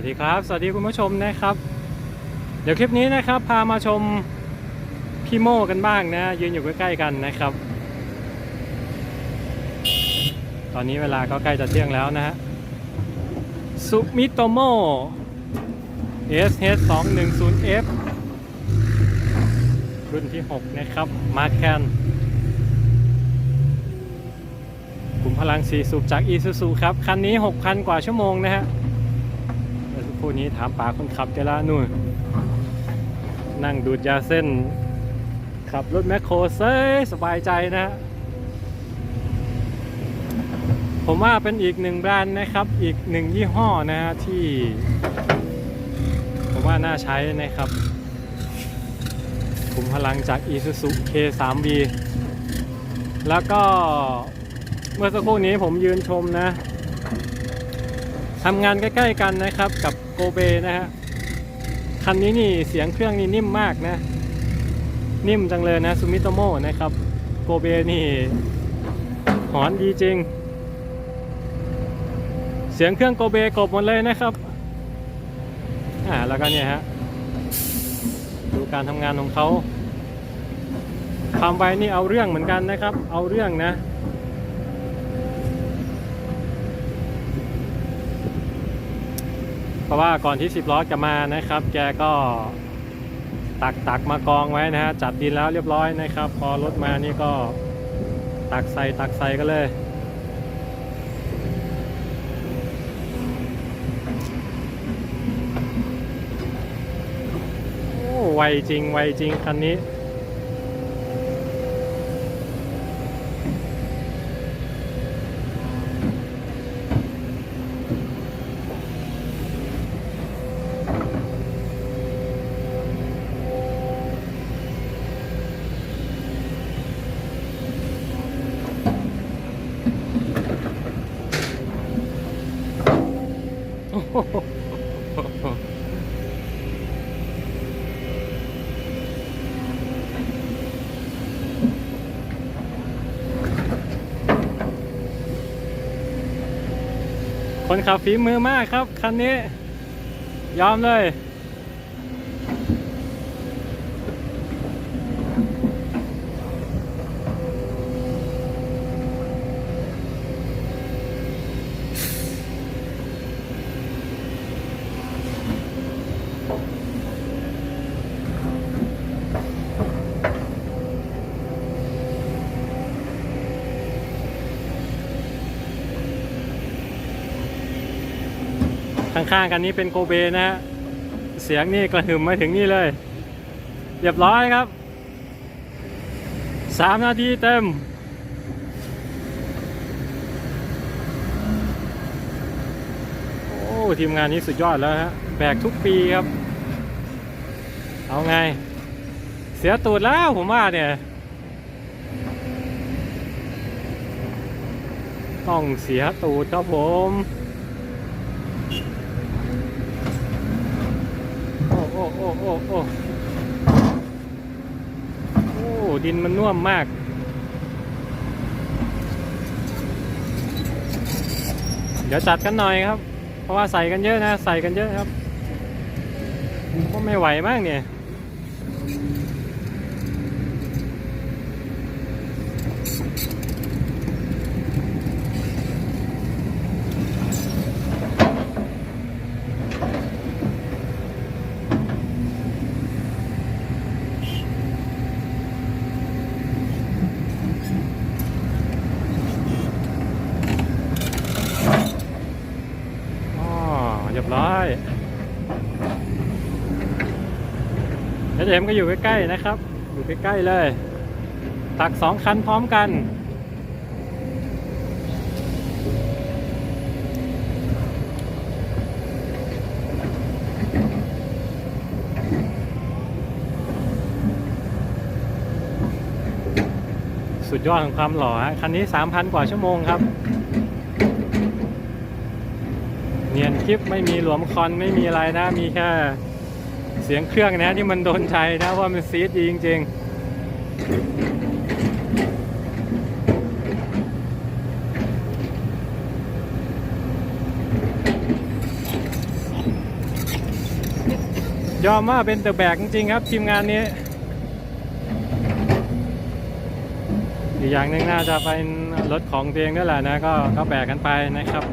วัสดีครับ สวัสดีคุณผู้ชมนะครับ เดี๋ยวคลิปนี้นะครับพามาชมพี่โม่กันบ้างนะ ยืนอยู่ใกล้ๆกันนะครับ ตอนนี้เวลาก็ใกล้จะเที่ยงแล้วนะฮะสุมิโตโม SH 2 1 0 F รุ่นที่ 6 นะครับมาแคนขุมพลัง 4 สูบจาก Isuzu ครับ คันนี้ 6,000 กว่าชั่วโมงนะฮะ เมื่อสักครู่นี้ถามป๋าคนขับแกละนู่น นั่งดูดยาเส้น ขับรถแมคโครเซยสบายใจนะฮะผมว่าเป็นอีกหนึ่งแบรนด์นะครับ อีกหนึ่งยี่ห้อนะฮะที่ ผมว่าน่าใช้นะครับขุมพลังจาก Isuzu K3B แล้วก็เมื่อสักครู่นี้ผมยืนชมนะ ทำงานใกล้ๆกันนะครับกับโกเบนะฮะคันนี้นี่เสียงเครื่องนี่นิ่มมากนะ นิ่มจังเลยนะซูมิโตโมนะครับโกเบนี่หอนดีจริง เสียงเครื่องโกเบกบหมดเลยนะครับอ่าแล้วก็เนี่ยฮะดูการทำงานของเขาความไวนี่เอาเรื่องเหมือนกันนะครับ เอาเรื่องนะ เพราะว่าก่อนที่ 10ล้อจะมานะครับ แกก็ตักตักมากองไว้นะฮะจัดดินแล้วเรียบร้อยนะครับ พอรถมานี่ก็ตักใส่ตักใส่กันเลยโอ้ไวจริงไวจริงคันนี้ คนขับฝีมือมากครับ คันนี้ ยอมเลย ข้างๆกันนี้เป็นโกเบนะฮะ เสียงนี่กระหึ่มมาถึงนี่เลย เรียบร้อยครับ สามนาทีเต็ม โอ้ทีมงานนี้สุดยอดแล้วฮะ แบกทุกปีครับ เอาไง เสียตูดแล้วผมว่าเนี่ยต้องเสียตูดครับผม โอ้ โอ้โอ้โอ้ดินมันน่วมมาก เดี๋ยวจัดกันหน่อยครับ เพราะว่าใส่กันเยอะนะ ใส่กันเยอะครับก็ไม่ไหวมากเนี่ย อ๋อเรียบร้อยแล้ว เอ็มก็อยู่ใกล้ๆนะครับ อยู่ใกล้ๆเลย ตักสองคันพร้อมกันสุดยอดของความหล่อฮะคันนี้ 3,000 กว่าชั่วโมงครับ เนียนคลิปไม่มีหลวมคอนไม่มีอะไรนะ มีแค่ สียงเครื่องนะที่มันโดนใจนะว่ามันซีดดีจริง ๆ ยอมว่าเป็นเดอแบกจริงๆครับ ทีมงานนี้ อีกอย่างหนึ่งน่าจะเป็นรถของตัวเองด้วยแหละนะ ก็ก็แบกกันไปนะครับ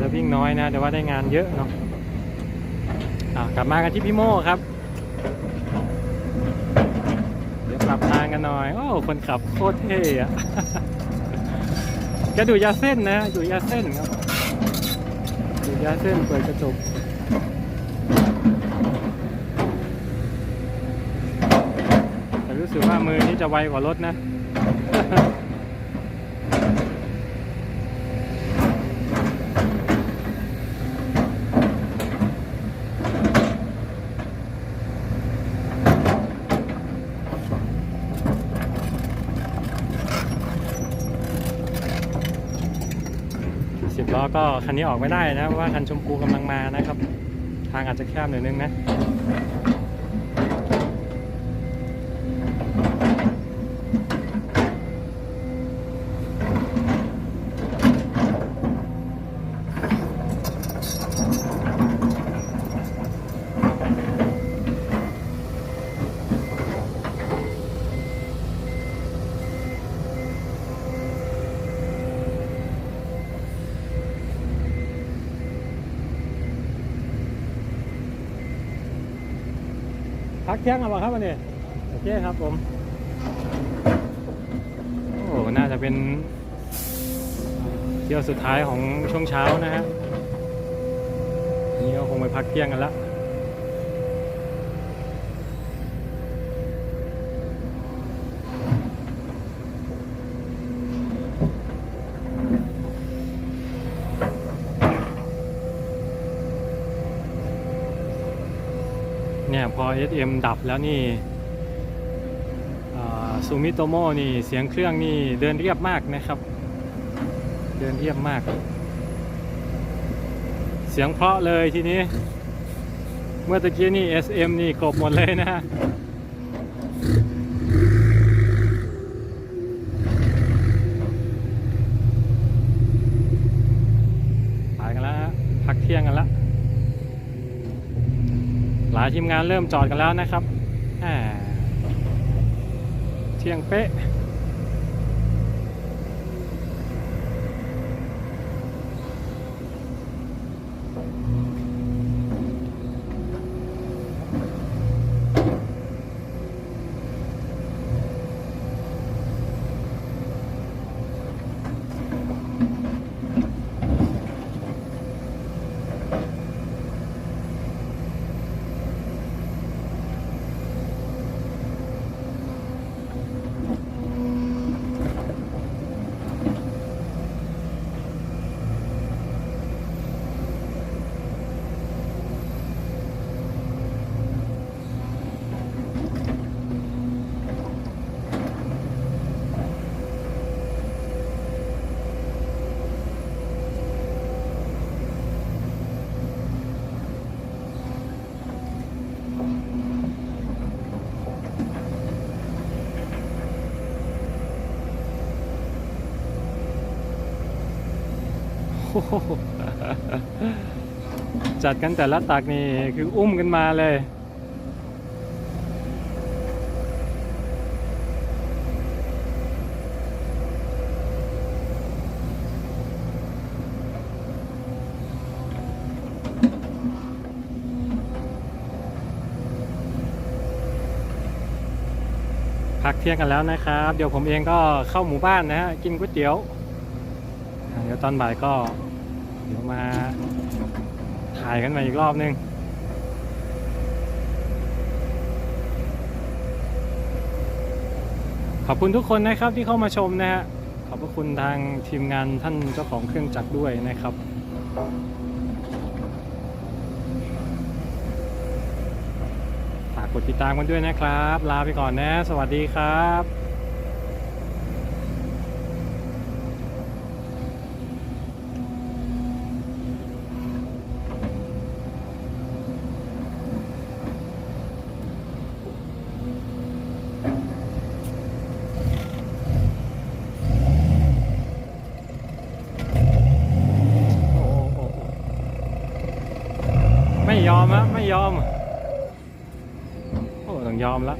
จะวิ่งน้อยนะ แต่ว่าได้งานเยอะเนาะ กลับมากันที่พี่โม่ครับ เดี๋ยวปรับทางกันหน่อย โอ้ คนขับโคตรเท่อะแกดูยาเส้นนะดูดยาเส้นครับดูดยาเส้นเปิดกระจกแต่รู้สึกว่ามือนี่จะไวกว่ารถนะ ก็คันนี้ออกไม่ได้นะเพราะว่าคันชมพูกำลังมานะครับ ทางอาจจะแคบหน่อยนึงนะ กเที่ยงเอาป่ะครับวันนี้โอเคครับผมโอ้น่าจะเป็นเที่ยวสุดท้ายของช่วงเช้านะฮะนี่ก็คงไปพักเที่ยงกันละ SM ดับแล้วนี่ซูมิโตโมนี่เสียงเครื่องนี่เดินเรียบมากนะครับ เดินเรียบมาก เสียงเพราะเลยทีนี้ เมื่อตะกี้นี่ SM นี่กบหมดเลยนะฮะไปกันแล้วพักเที่ยงกันแล้ว ทีมงานเริ่มจอดกันแล้วนะครับเที่ยงเป๊ะ จัดกันแต่ละตักนี่คืออุ้มกันมาเลย พักเที่ยงกันแล้วนะครับ เดี๋ยวผมเองก็เข้าหมู่บ้านนะฮะ กินก๋วยเตี๋ยว เดี๋ยวตอนบ่ายก็เดี๋ยวมาถ่ายกันมาอีกรอบนึงขอบคุณทุกคนนะครับที่เข้ามาชมนะฮะขอบพระคุณทางทีมงานท่านเจ้าของเครื่องจักรด้วยนะครับ ฝากกดติดตามกันด้วยนะครับ ลาไปก่อนนะ สวัสดีครับโอ้โอ้โอ้ ยอมฮะไม่ ยอม โอ้ต้องยอมละ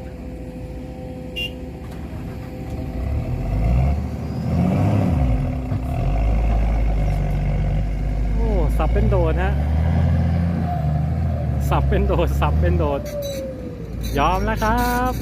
โอ้สับเป็นโดดฮะ สับเป็นโดด สับเป็นโดด ยอมแล้วครับ